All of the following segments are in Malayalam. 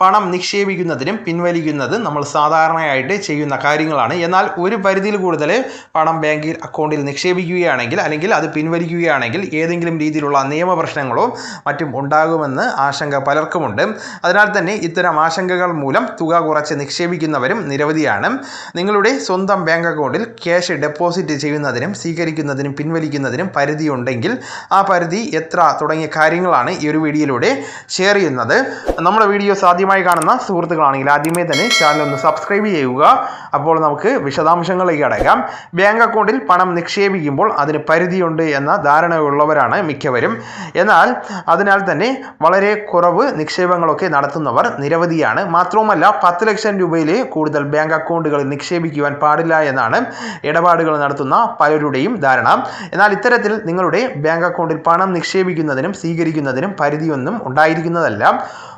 പണം നിക്ഷേപിക്കുന്നതിനും പിൻവലിക്കുന്നതും നമ്മൾ സാധാരണയായിട്ട് ചെയ്യുന്ന കാര്യങ്ങളാണ്. എന്നാൽ ഒരു പരിധിയിൽ കൂടുതൽ പണം ബാങ്കിൽ അക്കൗണ്ടിൽ നിക്ഷേപിക്കുകയാണെങ്കിൽ അല്ലെങ്കിൽ അത് പിൻവലിക്കുകയാണെങ്കിൽ ഏതെങ്കിലും രീതിയിലുള്ള നിയമപ്രശ്നങ്ങളോ മറ്റും ഉണ്ടാകുമെന്ന് ആശങ്ക പലർക്കുമുണ്ട്. അതിനാൽ തന്നെ ഇത്തരം ആശങ്കകൾ മൂലം തുക കുറച്ച് നിക്ഷേപിക്കുന്നവരും നിരവധിയാണ്. നിങ്ങളുടെ സ്വന്തം ബാങ്ക് അക്കൗണ്ടിൽ ക്യാഷ് ഡെപ്പോസിറ്റ് ചെയ്യുന്നതിനും സ്വീകരിക്കുന്നതിനും പിൻവലിക്കുന്നതിനും പരിധിയുണ്ടെങ്കിൽ ആ പരിധി എത്ര തുടങ്ങിയ കാര്യങ്ങളാണ് ഈ ഒരു വീഡിയോയിലൂടെ ഷെയർ ചെയ്യുന്നത്. നമ്മുടെ വീഡിയോ വീഡിയോസ് ആദ്യമായി കാണുന്ന സുഹൃത്തുക്കളാണെങ്കിൽ ആദ്യമേ തന്നെ ചാനൽ ഒന്ന് സബ്സ്ക്രൈബ് ചെയ്യുക. അപ്പോൾ നമുക്ക് വിശദാംശങ്ങളിലേക്ക് അടയ്ക്കാം ബാങ്ക് അക്കൗണ്ടിൽ പണം നിക്ഷേപിക്കുമ്പോൾ അതിന് പരിധിയുണ്ട് എന്ന ധാരണയുള്ളവരാണ് മിക്കവരും. എന്നാൽ അതിനാൽ തന്നെ വളരെ കുറവ് നിക്ഷേപങ്ങളൊക്കെ നടത്തുന്നവർ നിരവധിയാണ്. മാത്രവുമല്ല പത്ത് ലക്ഷം രൂപയിൽ കൂടുതൽ ബാങ്ക് അക്കൗണ്ടുകളിൽ നിക്ഷേപിക്കുവാൻ പാടില്ല എന്നാണ് ഇടപാടുകൾ നടത്തുന്ന പലരുടെയും ധാരണ. എന്നാൽ ഇത്തരത്തിൽ നിങ്ങളുടെ ബാങ്ക് അക്കൗണ്ടിൽ പണം നിക്ഷേപിക്കുന്നതിനും സ്വീകരിക്കുന്നതിനും പരിധിയൊന്നും ഉണ്ടായിരിക്കുന്നതല്ല.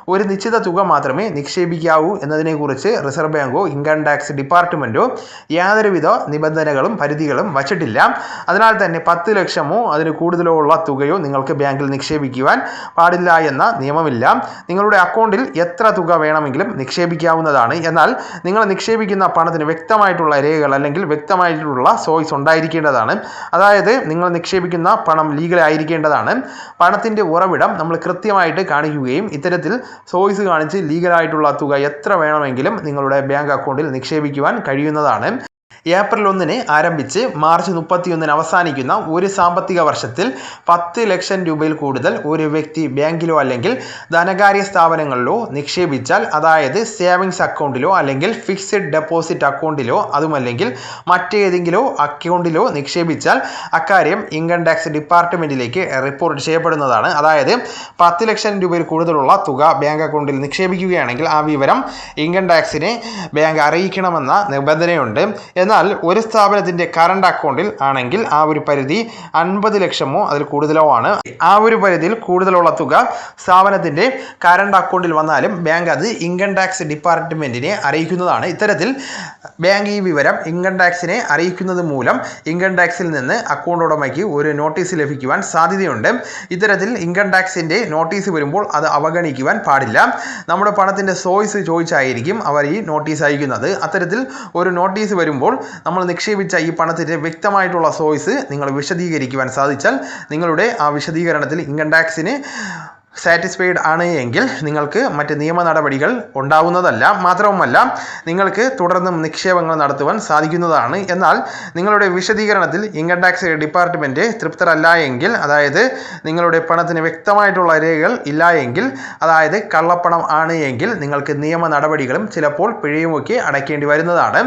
ഒരു നിശ്ചിത തുക മാത്രമേ നിക്ഷേപിക്കാവൂ എന്നതിനെക്കുറിച്ച് റിസർവ് ബാങ്കോ ഇൻകം ടാക്സ് ഡിപ്പാർട്ട്മെന്റോ യാതൊരുവിധ നിബന്ധനകളും പരിധികളും വച്ചിട്ടില്ല. അതിനാൽ തന്നെ പത്ത് ലക്ഷമോ അതിന് കൂടുതലോ ഉള്ള തുകയോ നിങ്ങൾക്ക് ബാങ്കിൽ നിക്ഷേപിക്കുവാൻ പാടില്ല എന്ന നിയമമില്ല. നിങ്ങളുടെ അക്കൗണ്ടിൽ എത്ര തുക വേണമെങ്കിലും നിക്ഷേപിക്കാവുന്നതാണ്. എന്നാൽ നിങ്ങൾ നിക്ഷേപിക്കുന്ന പണത്തിന് വ്യക്തമായിട്ടുള്ള രേഖകൾ അല്ലെങ്കിൽ വ്യക്തമായിട്ടുള്ള സോയ്സ് ഉണ്ടായിരിക്കേണ്ടതാണ്. അതായത് നിങ്ങൾ നിക്ഷേപിക്കുന്ന പണം ലീഗൽ ആയിരിക്കേണ്ടതാണ്. പണത്തിന്റെ ഉറവിടം നമ്മൾ കൃത്യമായിട്ട് കാണിക്കുകയും ഇത്തരത്തിൽ സോയ്സ് കാണിച്ച് ലീഗലായിട്ടുള്ള തുക എത്ര വേണമെങ്കിലും നിങ്ങളുടെ ബാങ്ക് അക്കൗണ്ടിൽ നിക്ഷേപിക്കുവാൻ കഴിയുന്നതാണ്. ഏപ്രിൽ ഒന്നിന് ആരംഭിച്ച് മാർച്ച് മുപ്പത്തിയൊന്നിന് അവസാനിക്കുന്ന ഒരു സാമ്പത്തിക വർഷത്തിൽ പത്ത് ലക്ഷം രൂപയിൽ കൂടുതൽ ഒരു വ്യക്തി ബാങ്കിലോ അല്ലെങ്കിൽ ധനകാര്യ സ്ഥാപനങ്ങളിലോ നിക്ഷേപിച്ചാൽ അതായത് സേവിങ്സ് അക്കൗണ്ടിലോ അല്ലെങ്കിൽ ഫിക്സഡ് ഡെപ്പോസിറ്റ് അക്കൗണ്ടിലോ അതുമല്ലെങ്കിൽ മറ്റേതെങ്കിലും അക്കൗണ്ടിലോ നിക്ഷേപിച്ചാൽ അക്കാര്യം ഇൻകം ടാക്സ് ഡിപ്പാർട്ട്മെന്റിലേക്ക് റിപ്പോർട്ട് ചെയ്യപ്പെടുന്നതാണ്. അതായത് പത്ത് ലക്ഷം രൂപയിൽ കൂടുതലുള്ള തുക ബാങ്ക് അക്കൗണ്ടിൽ നിക്ഷേപിക്കുകയാണെങ്കിൽ ആ വിവരം ഇൻകം ടാക്സിനെ ബാങ്ക് അറിയിക്കണമെന്ന നിബന്ധനയുണ്ട്. എന്നാൽ ഒരു സ്ഥാപനത്തിന്റെ കറണ്ട് അക്കൗണ്ടിൽ ആണെങ്കിൽ ആ ഒരു പരിധി അൻപത് ലക്ഷമോ അതിൽ കൂടുതലോ ആണ്. ആ ഒരു പരിധിയിൽ കൂടുതലുള്ള തുക സ്ഥാപനത്തിന്റെ കറണ്ട് അക്കൗണ്ടിൽ വന്നാലും ബാങ്ക് അത് ഇൻകം ടാക്സ് ഡിപ്പാർട്ട്മെന്റിനെ അറിയിക്കുന്നതാണ്. ഇത്തരത്തിൽ ബാങ്ക് ഈ വിവരം ഇൻകം ടാക്സിനെ അറിയിക്കുന്നത് മൂലം ഇൻകം ടാക്സിൽ നിന്ന് അക്കൗണ്ട് ഉടമയ്ക്ക് ഒരു നോട്ടീസ് ലഭിക്കുവാൻ സാധ്യതയുണ്ട്. ഇത്തരത്തിൽ ഇൻകം ടാക്സിന്റെ നോട്ടീസ് വരുമ്പോൾ അത് അവഗണിക്കുവാൻ പാടില്ല. നമ്മുടെ പണത്തിന്റെ സോയ്സ് ചോദിച്ചായിരിക്കും അവർ ഈ നോട്ടീസ് അയക്കുന്നത്. അത്തരത്തിൽ ഒരു നോട്ടീസ് വരുമ്പോൾ നമ്മൾ നിക്ഷേപിച്ച ഈ പണത്തിന്റെ വ്യക്തമായിട്ടുള്ള സോഴ്സ് നിങ്ങൾ വിശദീകരിക്കുവാൻ സാധിച്ചാൽ നിങ്ങളുടെ ആ വിശദീകരണത്തിൽ ഇൻകം ടാക്സിന് സാറ്റിസ്ഫൈഡ് ആണ് എങ്കിൽ നിങ്ങൾക്ക് മറ്റ് നിയമ നടപടികൾ ഉണ്ടാവുന്നതല്ല മാത്രവുമല്ല നിങ്ങൾക്ക് തുടർന്നും നിക്ഷേപങ്ങൾ നടത്തുവാൻ സാധിക്കുന്നതാണ്. എന്നാൽ നിങ്ങളുടെ വിശദീകരണത്തിൽ ഇൻകം ടാക്സ് ഡിപ്പാർട്ട്മെന്റ് തൃപ്തരല്ല എങ്കിൽ അതായത് നിങ്ങളുടെ പണത്തിന് വ്യക്തമായിട്ടുള്ള രേഖകൾ ഇല്ല എങ്കിൽ അതായത് കള്ളപ്പണം ആണ് എങ്കിൽ നിങ്ങൾക്ക് നിയമ നടപടികളും ചിലപ്പോൾ പിഴയുമൊക്കെ അടയ്ക്കേണ്ടി വരുന്നതാണ്.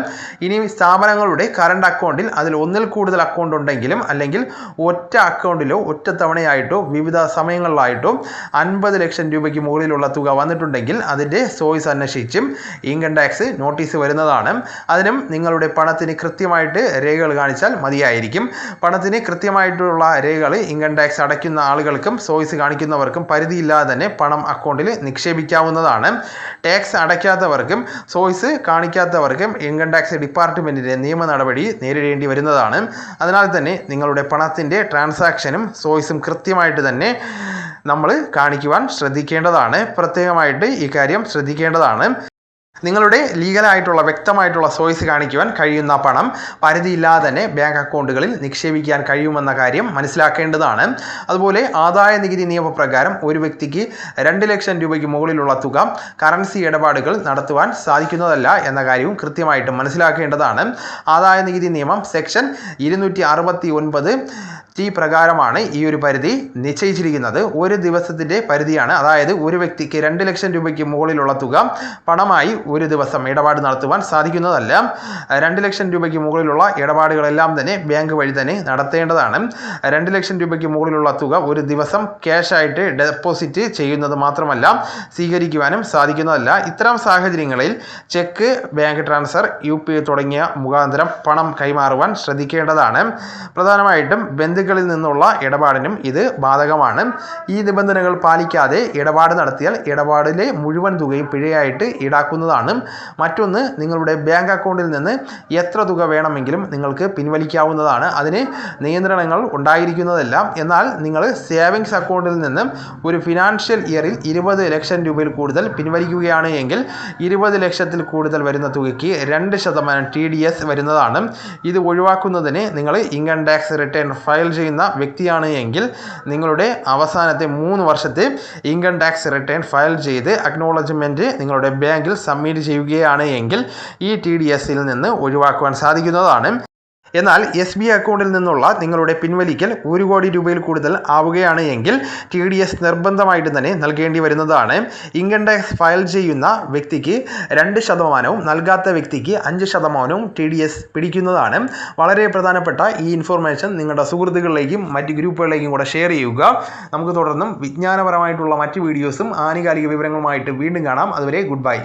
ഇനി സ്ഥാപനങ്ങളുടെ കറണ്ട് അക്കൗണ്ടിൽ അതിൽ ഒന്നിൽ കൂടുതൽ അക്കൗണ്ട് ഉണ്ടെങ്കിലും അല്ലെങ്കിൽ ഒറ്റ അക്കൗണ്ടിലോ ഒറ്റ തവണയായിട്ടോ വിവിധ സമയങ്ങളിലായിട്ടോ അൻപത് ലക്ഷം രൂപയ്ക്ക് മുകളിലുള്ള തുക വന്നിട്ടുണ്ടെങ്കിൽ അതിന്റെ സോയിസ് അന്വേഷിച്ചും ഇൻകം ടാക്സ് നോട്ടീസ് വരുന്നതാണ്. അതിനും നിങ്ങളുടെ പണത്തിന് കൃത്യമായിട്ട് രേഖകൾ കാണിച്ചാൽ മതിയായിരിക്കും. പണത്തിന് കൃത്യമായിട്ടുള്ള രേഖകൾ ഇൻകം ടാക്സ് അടയ്ക്കുന്ന ആളുകൾക്കും സോയിസ് കാണിക്കുന്നവർക്കും പരിധിയില്ലാതെ തന്നെ പണം അക്കൗണ്ടിൽ നിക്ഷേപിക്കാവുന്നതാണ്. ടാക്സ് അടയ്ക്കാത്തവർക്കും സോയിസ് കാണിക്കാത്തവർക്കും ഇൻകം ടാക്സ് ഡിപ്പാർട്ട്മെന്റിന്റെ നിയമ നടപടി നേരിടേണ്ടി വരുന്നതാണ്. അതിനാൽ തന്നെ നിങ്ങളുടെ പണത്തിന്റെ ട്രാൻസാക്ഷനും സോയിസും കൃത്യമായിട്ട് തന്നെ നമ്മൾ കാണിക്കുവാൻ ശ്രദ്ധിക്കേണ്ടതാണ്. പ്രത്യേകമായിട്ട് ഈ കാര്യം ശ്രദ്ധിക്കേണ്ടതാണ്. നിങ്ങളുടെ ലീഗലായിട്ടുള്ള വ്യക്തമായിട്ടുള്ള സോയ്സ് കാണിക്കുവാൻ കഴിയുന്ന പണം പരിധിയില്ലാതെ തന്നെ ബാങ്ക് അക്കൗണ്ടുകളിൽ നിക്ഷേപിക്കാൻ കഴിയുമെന്ന കാര്യം മനസ്സിലാക്കേണ്ടതാണ്. അതുപോലെ ആദായ നികുതി നിയമപ്രകാരം ഒരു വ്യക്തിക്ക് രണ്ട് ലക്ഷം രൂപയ്ക്ക് മുകളിലുള്ള തുക കറൻസി ഇടപാടുകൾ നടത്തുവാൻ സാധിക്കുന്നതല്ല എന്ന കാര്യവും കൃത്യമായിട്ട് മനസ്സിലാക്കേണ്ടതാണ്. ആദായ നികുതി നിയമം സെക്ഷൻ ഇരുന്നൂറ്റി അറുപത്തി ഒൻപത് ടി പ്രകാരമാണ് ഈ ഒരു പരിധി നിശ്ചയിച്ചിരിക്കുന്നത്. ഒരു ദിവസത്തിന്റെ പരിധിയാണ്. അതായത് ഒരു വ്യക്തിക്ക് രണ്ട് ലക്ഷം രൂപയ്ക്ക് മുകളിലുള്ള തുക പണമായി ഒരു ദിവസം ഇടപാട് നടത്തുവാൻ സാധിക്കുന്നതല്ല. രണ്ട് ലക്ഷം രൂപയ്ക്ക് മുകളിലുള്ള ഇടപാടുകളെല്ലാം തന്നെ ബാങ്ക് വഴി തന്നെ നടത്തേണ്ടതാണ്. രണ്ട് ലക്ഷം രൂപയ്ക്ക് മുകളിലുള്ള തുക ഒരു ദിവസം ക്യാഷായിട്ട് ഡെപ്പോസിറ്റ് ചെയ്യുന്നത് മാത്രമല്ല സ്വീകരിക്കുവാനും സാധിക്കുന്നതല്ല. ഇത്തരം സാഹചര്യങ്ങളിൽ ചെക്ക് ബാങ്ക് ട്രാൻസ്ഫർ യു തുടങ്ങിയ മുഖാന്തരം പണം കൈമാറുവാൻ ശ്രദ്ധിക്കേണ്ടതാണ്. പ്രധാനമായിട്ടും ബന്ധുക്കളിൽ നിന്നുള്ള ഇടപാടിനും ഇത് ബാധകമാണ്. ഈ നിബന്ധനകൾ പാലിക്കാതെ ഇടപാട് നടത്തിയാൽ ഇടപാടിലെ മുഴുവൻ തുകയും പിഴയായിട്ട് ഈടാക്കുന്നതാണ്. മറ്റൊന്ന് നിങ്ങളുടെ ബാങ്ക് അക്കൗണ്ടിൽ നിന്ന് എത്ര തുക വേണമെങ്കിലും നിങ്ങൾക്ക് പിൻവലിക്കാവുന്നതാണ്. അതിന് നിയന്ത്രണങ്ങൾ ഉണ്ടായിരിക്കുന്നതല്ല. എന്നാൽ നിങ്ങൾ സേവിങ്സ് അക്കൗണ്ടിൽ നിന്നും ഒരു ഫിനാൻഷ്യൽ ഇയറിൽ ഇരുപത് ലക്ഷം രൂപയിൽ കൂടുതൽ പിൻവലിക്കുകയാണ് എങ്കിൽ ഇരുപത് ലക്ഷത്തിൽ കൂടുതൽ വരുന്ന തുകയ്ക്ക് രണ്ട് ശതമാനം ടി ഡി എസ് വരുന്നതാണ്. ഇത് ഒഴിവാക്കുന്നതിന് നിങ്ങൾ ഇൻകം ടാക്സ് റിട്ടേൺ ചെയ്യുന്ന വ്യക്തിയാണ് എങ്കിൽ നിങ്ങളുടെ അവസാനത്തെ മൂന്ന് വർഷത്തെ ഇൻകം ടാക്സ് റിട്ടേൺ ഫയൽ ചെയ്ത് അക്നോളജ്മെന്റ് നിങ്ങളുടെ ബാങ്കിൽ സബ്മിറ്റ് ചെയ്യുകയാണ് എങ്കിൽ ഈ ടി ഡി എസിൽ നിന്ന് ഒഴിവാക്കുവാൻ സാധിക്കുന്നതാണ്. എന്നാൽ എസ് ബി അക്കൗണ്ടിൽ നിന്നുള്ള നിങ്ങളുടെ പിൻവലിക്കൽ ഒരു കോടി രൂപയിൽ കൂടുതൽ ആവുകയാണ് എങ്കിൽ ടി ഡി എസ് നിർബന്ധമായിട്ട് തന്നെ നൽകേണ്ടി വരുന്നതാണ്. ഇൻകം ടാക്സ് ഫയൽ ചെയ്യുന്ന വ്യക്തിക്ക് രണ്ട് ശതമാനവും നൽകാത്ത വ്യക്തിക്ക് അഞ്ച് ശതമാനവും ടി ഡി എസ് പിടിക്കുന്നതാണ്. വളരെ പ്രധാനപ്പെട്ട ഈ ഇൻഫർമേഷൻ നിങ്ങളുടെ സുഹൃത്തുക്കളിലേക്കും മറ്റ് ഗ്രൂപ്പുകളിലേക്കും കൂടെ ഷെയർ ചെയ്യുക. നമുക്ക് തുടർന്നും വിജ്ഞാനപരമായിട്ടുള്ള മറ്റ് വീഡിയോസും ആനുകാലിക വിവരങ്ങളുമായിട്ട് വീണ്ടും കാണാം. അതുവരെ ഗുഡ് ബൈ